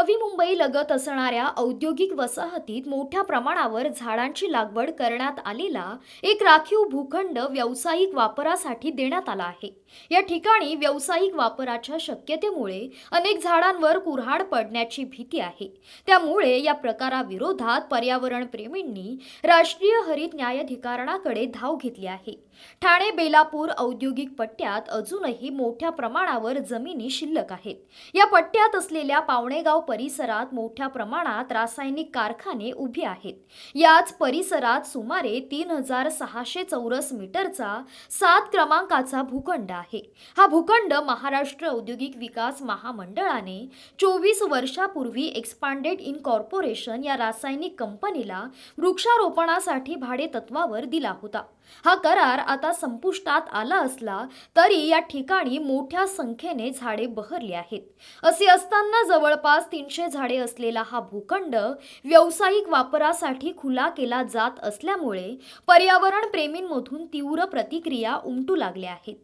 नवी मुंबई लगत असणाऱ्या औद्योगिक वसाहतीत मोठ्या प्रमाणावर झाडांची लागवड करण्यात आलेला एक राखीव भूखंड व्यावसायिक वापरासाठी देण्यात आला आहे. या ठिकाणी व्यावसायिक वापराच्या शक्यतेमुळे अनेक झाडांवर कुऱ्हाड पडण्याची भीती आहे. त्यामुळे या प्रकाराविरोधात पर्यावरण प्रेमींनी राष्ट्रीय हरित न्यायाधिकरणाकडे धाव घेतली आहे. ठाणे बेलापूर औद्योगिक पट्ट्यात अजूनही मोठ्या प्रमाणावर जमिनी शिल्लक आहेत. या पट्ट्यात असलेल्या पावणेगाव परिसरात मोठ्या प्रमाणात रासायनिक कारखाने उभे आहेत. याच परिसरात सुमारे तीन हजार सहाशे चौरस मीटरचा सात क्रमांकाचा भूखंड आहे. हा भूखंड महाराष्ट्र औद्योगिक विकास महामंडळाने चोवीस वर्षापूर्वी एक्सपांडेड इन कॉर्पोरेशन या रासायनिक कंपनीला वृक्षारोपणासाठी भाडे तत्वावर दिला होता. हा करार आता संपुष्टात आला असला तरी या ठिकाणी मोठ्या संख्येने झाडे बहरली आहेत. असे असताना जवळपास तीनशे झाडे असलेला हा भूखंड व्यावसायिक वापरासाठी खुला केला जात असल्यामुळे पर्यावरण प्रेमींमधून तीव्र प्रतिक्रिया उमटू लागल्या आहेत.